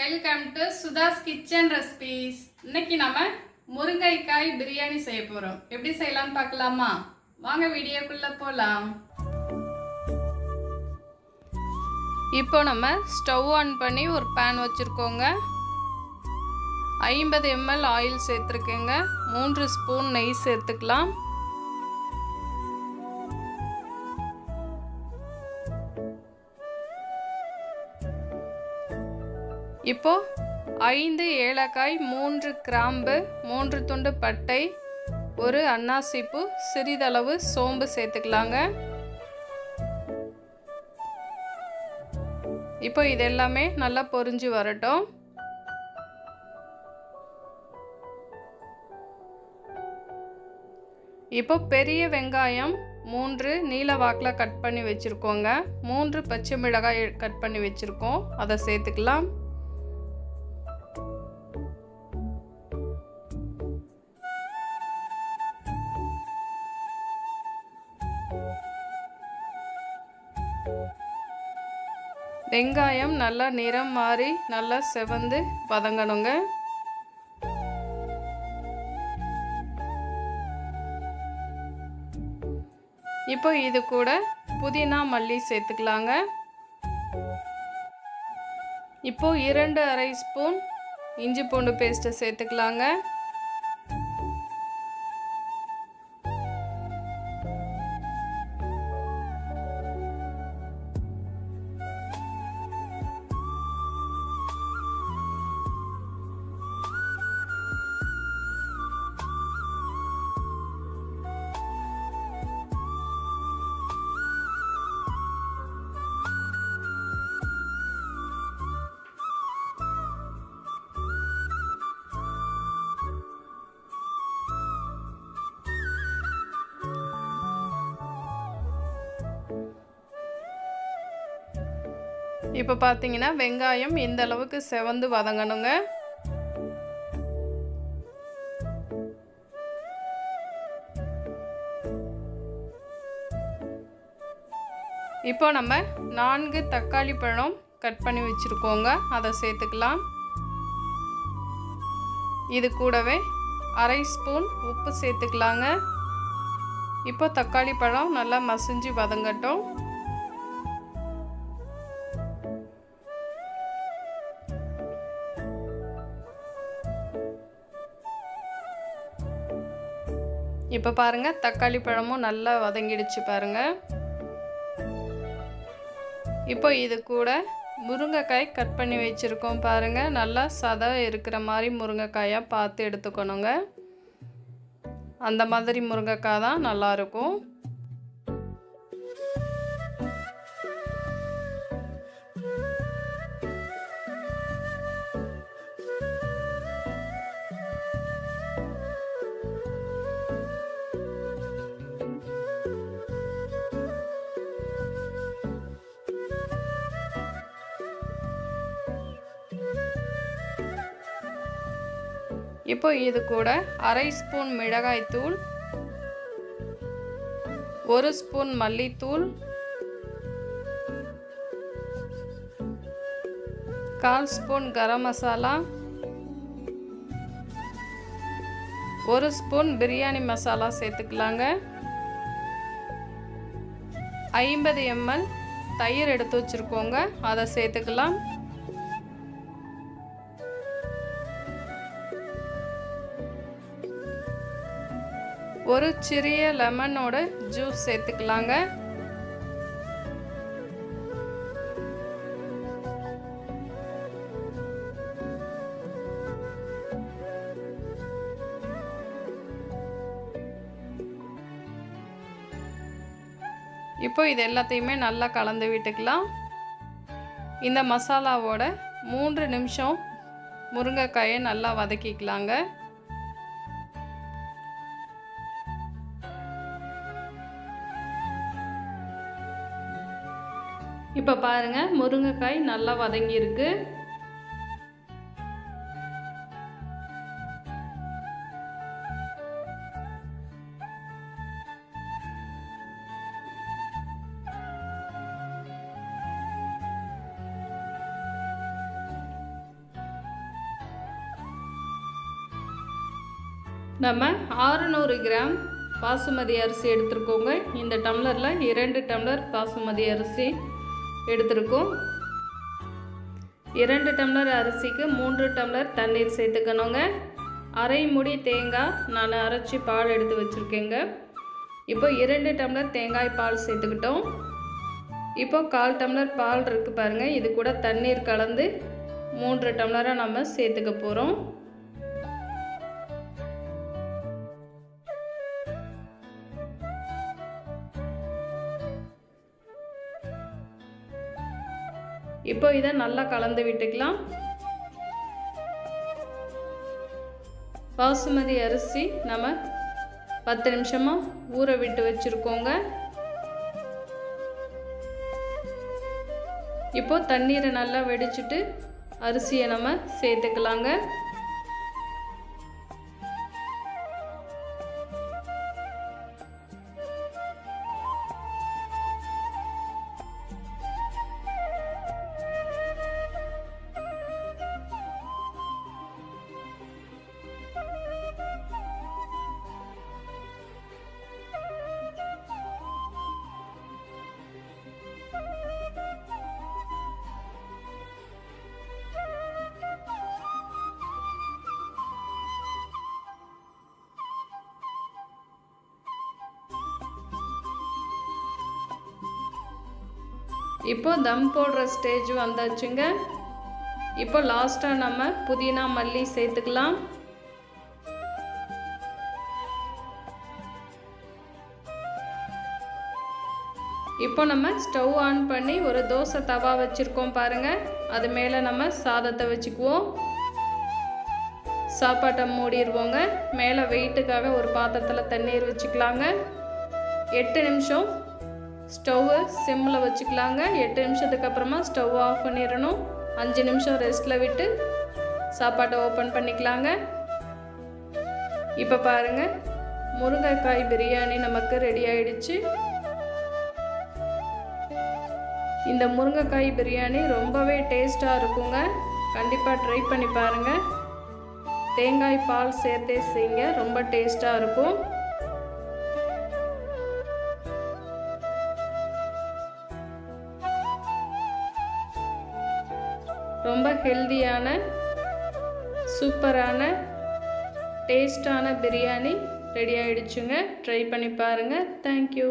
Welcome to Sudha's kitchen recipes இன்னைக்கு நம்ம முருங்கைக்காய் பிரியாணி செய்ய போறோம். எப்படி செய்யலாம்னு பார்க்கலாமா? வாங்க வீடியோக்குள்ள போலாம். இப்போ நம்ம ஸ்டவ் ஆன் பண்ணி ஒரு பேன் வச்சுருக்கோங்க. ஐம்பது எம்எல் ஆயில் சேர்த்துருக்கேங்க. மூன்று ஸ்பூன் நெய் சேர்த்துக்கலாம். இப்போ ஐந்து ஏலக்காய் மூன்று கிராம்பு மூன்று துண்டு பட்டை ஒரு அன்னாசிப்பூ சிறிதளவு சோம்பு சேர்த்துக்கலாங்க. இப்போ இது எல்லாமே நல்லா பொரிஞ்சு வரட்டும். இப்போ பெரிய வெங்காயம் மூன்று நீல வாக்கில் கட் பண்ணி வச்சுருக்கோங்க. மூன்று பச்சை மிளகாய் கட் பண்ணி வச்சுருக்கோம். அதை சேர்த்துக்கலாம். வெங்காயம் நல்லா நிறம் மாறி நல்லா செவந்து வதங்கணுங்க. இப்போ இது கூட புதினா மல்லி சேர்த்துக்கலாங்க. இப்போ இரண்டு அரை ஸ்பூன் இஞ்சி பூண்டு பேஸ்ட்டை சேர்த்துக்கலாங்க. இப்போ பார்த்தீங்கன்னா வெங்காயம் இந்த அளவுக்கு செவந்து வதங்கணுங்க. இப்போ நம்ம நான்கு தக்காளி பழம் கட் பண்ணி வச்சுருக்கோங்க. அதை சேர்த்துக்கலாம். இது கூடவே அரை ஸ்பூன் உப்பு சேர்த்துக்கலாங்க. இப்போ தக்காளி பழம் நல்லா மசிஞ்சு வதங்கட்டும். இப்போ பாருங்கள் தக்காளி பழமும் நல்லா வதங்கிடுச்சு பாருங்கள் இப்போ இது கூட முருங்கைக்காய் கட் பண்ணி வச்சுருக்கோம் பாருங்கள் நல்லா சதை இருக்கிற மாதிரி முருங்கைக்காயாக பார்த்து எடுத்துக்கணுங்க. அந்த மாதிரி முருங்கைக்காய் தான் நல்லாயிருக்கும் இப்போ இது கூட அரை ஸ்பூன் மிளகாய்த்தூள் ஒரு ஸ்பூன் மல்லித்தூள் கால் ஸ்பூன் கரம் மசாலா ஒரு ஸ்பூன் பிரியாணி மசாலா சேர்த்துக்கலாங்க. ஐம்பது எம்எல் தயிர் எடுத்து வச்சுருக்கோங்க அதை சேர்த்துக்கலாம். ஒரு சிறிய லெமனோட ஜூஸ் சேர்த்துக்கலாங்க. இப்போ இது எல்லாத்தையுமே நல்லா கலந்து விட்டுக்கலாம். இந்த மசாலாவோட மூன்று நிமிஷம் முருங்கைக்காயை நல்லா வதக்கிக்கலாங்க. இப்போ பாருங்கள் முருங்கைக்காய் நல்லா வதங்கியிருக்கு. நம்ம ஆறுநூறு கிராம் பாசுமதி அரிசி எடுத்துருக்கோங்க. இந்த டம்ளரில் இரண்டு டம்ளர் பாசுமதி அரிசி. எடுத்திருக்கோம். இரண்டு டம்ளர் அரிசிக்கு மூன்று டம்ளர் தண்ணீர் சேர்த்துக்கணுங்க. அரை முடி தேங்காய் நான் அரைச்சி பால் எடுத்து வச்சுருக்கேங்க. இப்போ இரண்டு டம்ளர் தேங்காய் பால் சேர்த்துக்கிட்டோம். இப்போ கால் டம்ளர் பால் இருக்குது பாருங்கள் இது கூட தண்ணீர் கலந்து மூன்று டம்ளராக நம்ம சேர்த்துக்க போகிறோம் இப்போ இதை நல்லா கலந்து விட்டுக்கலாம். பாசுமதி அரிசி நம்ம பத்து நிமிஷமாக ஊற விட்டு வச்சுருக்கோங்க. இப்போ தண்ணீரை நல்லா வெடிச்சிட்டு அரிசியை நம்ம சேர்த்துக்கலாங்க. இப்போ தம் போடுற ஸ்டேஜ் வந்தாச்சுங்க. இப்போ லாஸ்ட்டாக நம்ம புதினா மல்லி சேர்த்துக்கலாம். இப்போ நம்ம ஸ்டவ் ஆன் பண்ணி ஒரு தோசை தவா வச்சுருக்கோம் பாருங்கள் அது மேலே நம்ம சாதத்தை வச்சுக்குவோம். சாப்பாட்டை மூடிடுவோங்க மேலே வெயிட்டுக்காக ஒரு பாத்திரத்தில் தண்ணீர் வச்சுக்கலாங்க. எட்டு நிமிஷம் ஸ்டவ்வை சிம்மில் வச்சுக்கலாங்க. எட்டு நிமிஷத்துக்கு அப்புறமா ஸ்டவ் ஆஃப் பண்ணிடணும். அஞ்சு நிமிஷம் ரெஸ்ட்டில் விட்டு சாப்பாட்டை ஓப்பன் பண்ணிக்கலாங்க. இப்போ பாருங்கள் முருங்கைக்காய் பிரியாணி நமக்கு ரெடி ஆயிடுச்சு. இந்த முருங்கைக்காய் பிரியாணி ரொம்பவே டேஸ்ட்டாக இருக்குங்க. கண்டிப்பாக ட்ரை பண்ணி பாருங்கள் தேங்காய் பால் சேர்த்தே செய்யுங்க ரொம்ப டேஸ்ட்டாக இருக்கும். ரொம்ப ஹெல்தியான சூப்பரான டேஸ்டான பிரியாணி ரெடி ஆகிடுச்சுங்க ட்ரை பண்ணி பாருங்கள் தேங்க்யூ